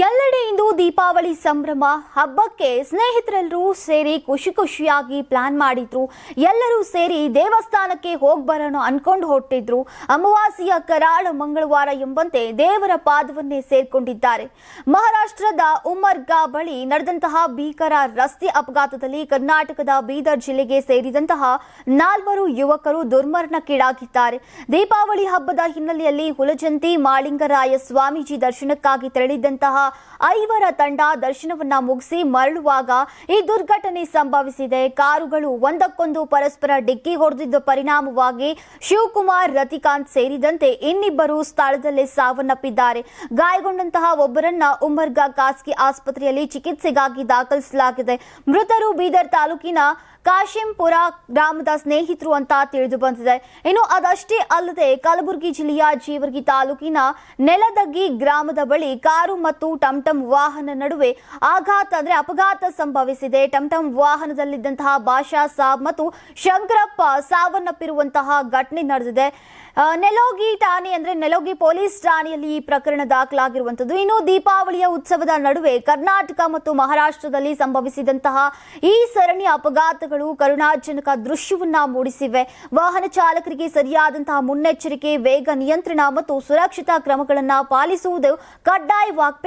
ಎಲ್ಲೆಡೆ ಇಂದು ದೀಪಾವಳಿ ಸಂಭ್ರಮ, ಹಬ್ಬಕ್ಕೆ ಸ್ನೇಹಿತರೆಲ್ಲರೂ ಸೇರಿ ಖುಷಿ ಖುಷಿಯಾಗಿ ಪ್ಲಾನ್ ಮಾಡಿದ್ರು. ಎಲ್ಲರೂ ಸೇರಿ ದೇವಸ್ಥಾನಕ್ಕೆ ಹೋಗಿ ಬರೋಣ ಅನ್ಕೊಂಡು ಹೊರಟಿದ್ರು. ಅಮಾವಾಸ್ಯೆಯ ಕರಾಳ ಮಂಗಳವಾರ ಎಂಬಂತೆ ದೇವರ ಪಾದವನ್ನೇ ಸೇರ್ಕೊಂಡಿದ್ದಾರೆ. ಮಹಾರಾಷ್ಟ್ರದ ಉಮರ್ಗಾ ಬಳಿ ನಡೆದಂತಹ ಭೀಕರ ರಸ್ತೆ ಅಪಘಾತದಲ್ಲಿ ಕರ್ನಾಟಕದ ಬೀದರ್ ಜಿಲ್ಲೆಗೆ ಸೇರಿದಂತಹ ನಾಲ್ವರು ಯುವಕರು ದುರ್ಮರಣಕ್ಕೀಡಾಗಿದ್ದಾರೆ. ದೀಪಾವಳಿ ಹಬ್ಬದ ಹಿನ್ನೆಲೆಯಲ್ಲಿ ಹುಲಜಂತಿ ಮಾಳಿಂಗರಾಯ ಸ್ವಾಮೀಜಿ ದರ್ಶನಕ್ಕಾಗಿ ತೆರಳಿದ್ದಂತಹ ಐವರ ತಂಡ ದರ್ಶನವನ್ನ ಮುಗಿಸಿ ಮರಳುವಾಗ ಈ ದುರ್ಘಟನೆ ಸಂಭವಿಸಿದೆ. ಕಾರುಗಳು ಒಂದಕ್ಕೊಂದು ಪರಸ್ಪರ ಡಿಕ್ಕಿ ಹೊಡೆದಿದ್ದ ಪರಿಣಾಮವಾಗಿ ಶಿವಕುಮಾರ್, ರತಿಕಾಂತ್ ಸೇರಿದಂತೆ ಇನ್ನಿಬ್ಬರು ಸ್ಥಳದಲ್ಲೇ ಸಾವನ್ನಪ್ಪಿದ್ದಾರೆ. ಗಾಯಗೊಂಡಂತಹ ಒಬ್ಬರನ್ನ ಉಮರ್ಗಾ ಖಾಸಗಿ ಆಸ್ಪತ್ರೆಯಲ್ಲಿ ಚಿಕಿತ್ಸೆಗಾಗಿ ದಾಖಲಿಸಲಾಗಿದೆ. ಮೃತರು ಬೀದರ್ ತಾಲೂಕಿನ ಕಾಶಿಂಪುರ ಗ್ರಾಮದ ಸ್ನೇಹಿತರು ಅಂತ ತಿಳಿದು ಬಂದಿದೆ. ಇನ್ನು ಅದಷ್ಟೇ ಅಲ್ಲದೆ ಕಲಬುರಗಿ ಜಿಲ್ಲೆಯ ಜೀವರ್ಗಿ ತಾಲೂಕಿನ ನೆಲದಗ್ಗಿ ಗ್ರಾಮದ ಬಳಿ ಕಾರು ಮತ್ತು ಟಮ್ಟಮ್ ವಾಹನ ನಡುವೆ ಆಘಾತ ಅಂದ್ರೆ ಅಪಘಾತ ಸಂಭವಿಸಿದೆ. ಟಮ್ಟಮ್ ವಾಹನದಲ್ಲಿದ್ದಂತಹ ಬಾಷಾ ಸಾಬ್ ಮತ್ತು ಶಂಕರಪ್ಪ ಸಾವನ್ನಪ್ಪಿರುವಂತಹ ಘಟನೆ ನಡೆದಿದೆ. ನೆಲೋಗಿ ಠಾಣೆ ಅಂದ್ರೆ ನೆಲೋಗಿ ಪೊಲೀಸ್ ಠಾಣೆಯಲ್ಲಿ ಈ ಪ್ರಕರಣ ದಾಖಲಾಗಿರುವಂತದ್ದು ಇನ್ನು ದೀಪಾವಳಿಯ ಉತ್ಸವದ ನಡುವೆ ಕರ್ನಾಟಕ ಮತ್ತು ಮಹಾರಾಷ್ಟ್ರದಲ್ಲಿ ಸಂಭವಿಸಿದಂತಹ ಈ ಸರಣಿ ಅಪಘಾತಗಳು ಕರುಣಾಜನಕ ದೃಶ್ಯವನ್ನ ಮೂಡಿಸಿವೆ. ವಾಹನ ಚಾಲಕರಿಗೆ ಸರಿಯಾದಂತಹ ಮುನ್ನೆಚ್ಚರಿಕೆ, ವೇಗ ನಿಯಂತ್ರಣ ಮತ್ತು ಸುರಕ್ಷತಾ ಕ್ರಮಗಳನ್ನು ಪಾಲಿಸುವುದು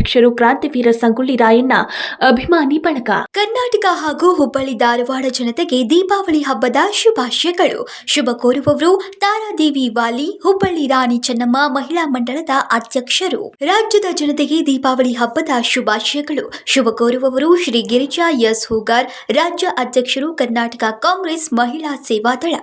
ಅಧ್ಯಕ್ಷರು ಕ್ರಾಂತಿವೀರ ಸಂಗೊಳ್ಳಿ ರಾಯಣ್ಣ, ಅಭಿಮಾನಿ ಬಳಗ. ಕರ್ನಾಟಕ ಹಾಗೂ ಹುಬ್ಬಳ್ಳಿ ಧಾರವಾಡ ಜನತೆಗೆ ದೀಪಾವಳಿ ಹಬ್ಬದ ಶುಭಾಶಯಗಳು. ಶುಭ ಕೋರುವವರು ತಾರಾದೇವಿ ವಾಲಿ, ಹುಬ್ಬಳ್ಳಿ ರಾಣಿ ಚೆನ್ನಮ್ಮ ಮಹಿಳಾ ಮಂಡಳದ ಅಧ್ಯಕ್ಷರು. ರಾಜ್ಯದ ಜನತೆಗೆ ದೀಪಾವಳಿ ಹಬ್ಬದ ಶುಭಾಶಯಗಳು. ಶುಭ ಕೋರುವವರು ಶ್ರೀ ಗಿರಿಜಾ ಎಸ್. ಹೂಗಾರ್, ರಾಜ್ಯ ಅಧ್ಯಕ್ಷರು ಕರ್ನಾಟಕ ಕಾಂಗ್ರೆಸ್ ಮಹಿಳಾ ಸೇವಾದಳ